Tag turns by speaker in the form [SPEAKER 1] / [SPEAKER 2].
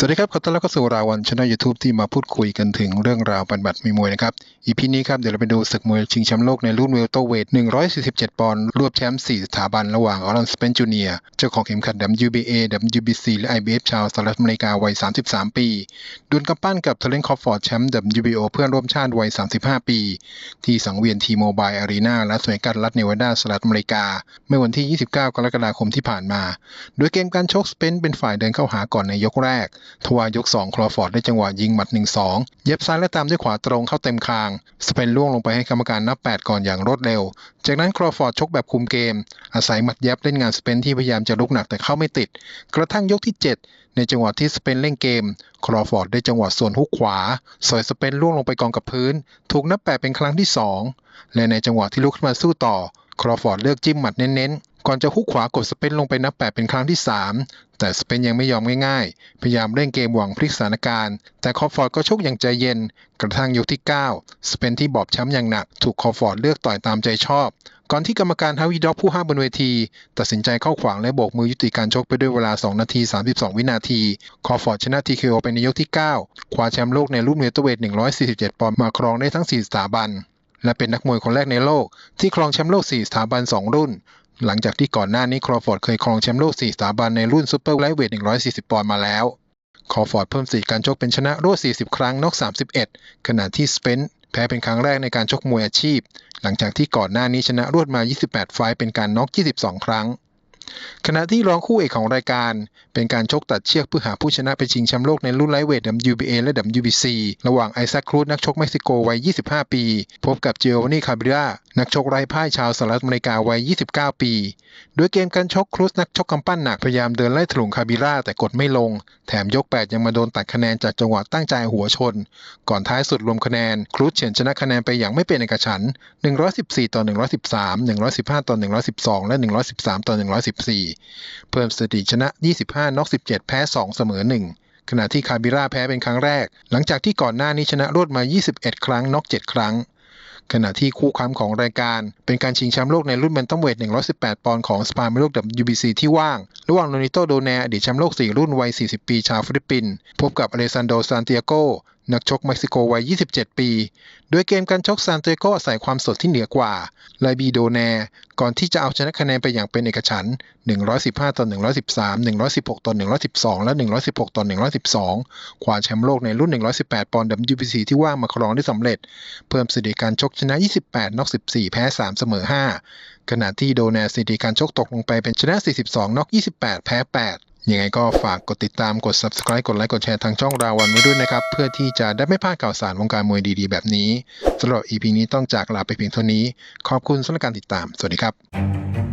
[SPEAKER 1] สวัสดีครับ ขอต้อนรับเข้าสู่ราวันช anel YouTube ที่มาพูดคุยกันถึงเรื่องราวบันบัดมีมวยนะครับ อีพีนี้ครับเดี๋ยวเราไปดูศึกมวยชิงแชมป์โลกในรุ่นเวลโตเวท 147 ปอนด์ รวบแชมป์ 4 สถาบันระหว่างออรันสเปนจูเนียเจ้าของเข็มขัด WBA WBC และ IBF ชาวสหรัฐอเมริกาวัย 33 ปี ดวลกำปั้นกับเทเลนคอฟฟอร์ดแชมป์ WBO เพื่อนร่วมชาติวัย 35 ปี ที่สังเวียนทีโมบายอารีนาและสวยกัสรัฐเนวาดาสหรัฐอเมริกา เมื่อวันที่ 29 กรกฎาคมที่ผ่านมา โดยเกมการชกสเปนเป็นฝ่ายเดินเข้าหาก่อนในยกแรกทวายก2คลอฟอร์ดได้จังหวะยิงหมัด 1-2 เย็บซ้ายและตามด้วยขวาตรงเข้าเต็มคาง สเปนล่วงลงไปให้กรรมการนับ 8 ก่อนอย่างรวดเร็ว จากนั้นคลอฟอร์ดชกแบบคุมเกม อาศัยหมัดเย็บเล่นงานสเปนที่พยายามจะลุกหนักแต่เข้าไม่ติด กระทั่งยกที่ 7 ในจังหวะที่สเปนเล่นเกม คลอฟอร์ดได้จังหวะส่วนฮุกขวา สอยสเปนล่วงลงไปกองกับพื้น ถูกนับแปดเป็นครั้งที่ 2 และในจังหวะที่ลุกขึ้นมาสู้ต่อคลอฟอร์ดเลือกจิ้มหมัดเน้นๆ ก่อนจะฮุกขวากดสเปนลงไปนับแปดเป็นครั้งที่ 3 แต่สเปนยังไม่ยอมง่ายๆ พยายามเล่นเกมหวังพลิกสถานการณ์ แต่คอฟอร์ดก็ชกอย่างใจเย็น กระทั่งยกที่ 9 สเปนที่บอบช้ำอย่างหนัก ถูกคอฟอร์ดเลือกต่อยตามใจชอบ ก่อนที่กรรมการฮาวิด็อกผู้ห้ามบนเวที ตัดสินใจเข้าขวางและโบกมือยุติการชกไปด้วยเวลา 2 นาที 32 วินาที คอฟอร์ดชนะ TKO ไปในยกที่ 9 คว้าแชมป์โลกในรุ่นเวทเตอร์เวท147 ปอนด์มาครองได้ทั้ง 4 สถาบันและเป็นนักมวยคนแรกในโลกที่ครองแชมป์โลก 4 สถาบัน 2 รุ่น หลังจากที่ก่อนหน้านี้ครอฟอร์ดเคยครองแชมป์โลก 4 สถาบันในรุ่นซูเปอร์ไลท์เวท 140 ปอนด์มาแล้วคอฟอร์ดเพิ่มสถิติการชกเป็นชนะรวด 40 ครั้งนอก 31 ขณะที่สเปนแพ้เป็นครั้งแรกในการชกมวยอาชีพ หลังจากที่ก่อนหน้านี้ชนะรวดมา 28 ไฟต์เป็นการน็อก 22 ครั้ง ขณะที่รองคู่เอกของรายการ เป็นการชกตัดเชือกเพื่อหาผู้ชนะไปชิงแชมป์โลกในรุ่นไลท์เวท WBA และ WBC ระหว่างไอแซคครูซนักชกเม็กซิโกวัย 25 ปี พบกับเจโอวานีคาบริรานักชกไร้พ่ายชาวสหรัฐอเมริกาวัย 29 ปี โดยเกมการชกครูซนักชกกำปั้นหนักพยายามเดินไล่ถลุงคาบิราแต่กดไม่ลง แถมยก 8 ยังมาโดนตัดคะแนนจากจังหวะตั้งใจหัวชน ก่อนท้ายสุดรวมคะแนน ครูซเฉือนชนะคะแนนไปอย่างไม่เป็นเอกฉันท์114 ต่อ 113 115 ต่อ 112 และ 113 ต่อ 114 เพิ่มสถิติชนะ 25น็อก17 แพ้ 2 เสมอ 1ขณะที่คาบิราแพ้เป็นครั้งแรก หลังจากที่ก่อนหน้านี้ชนะรวดมา 21 ครั้งน็อก 7 ครั้ง ขณะที่คู่ค้ำของรายการ เป็นการชิงแชมป์โลกในรุ่นแบนตัมเวท 118 ปอนด์ของสปาเมโลก WBC ที่ว่าง ระหว่างโนนิโตโดแนอดีตแชมป์โลก 4 รุ่นวัย 40 ปีชาวฟิลิปปินส์พบกับอเลซันโดซานติอาโก นักชกเม็กซิโกวัย 27 ปี โดยเกมการชกซานเตโกอาศัยความสดที่เหนือกว่าไลบีโดแน ก่อนที่จะเอาชนะคะแนนไปอย่างเป็นเอกฉันท์115 ต่อ 113 116 ต่อ 112 และ 116 ต่อ 112 คว้าแชมป์โลกในรุ่น 118 ปอนด์ WBC ที่ว่างมาครองได้สำเร็จ เพิ่มสถิติการชกชนะ 28น็อก 14 แพ้ 3 เสมอ 5 ขณะที่โดแนสถิติการชกตกลงไปเป็นชนะ 42น็อก 28 แพ้ 8 ยังไงก็ฝากกดติดตามกด subscribe กดไลค์กดแชร์ทางช่องราวันไว้ด้วยนะครับ เพื่อที่จะได้ไม่พลาดข่าวสารวงการมวยดีๆ แบบนี้สำหรับ EP นี้ต้องจากลาไปเพียงเท่านี้ ขอบคุณสำหรับการติดตาม สวัสดีครับ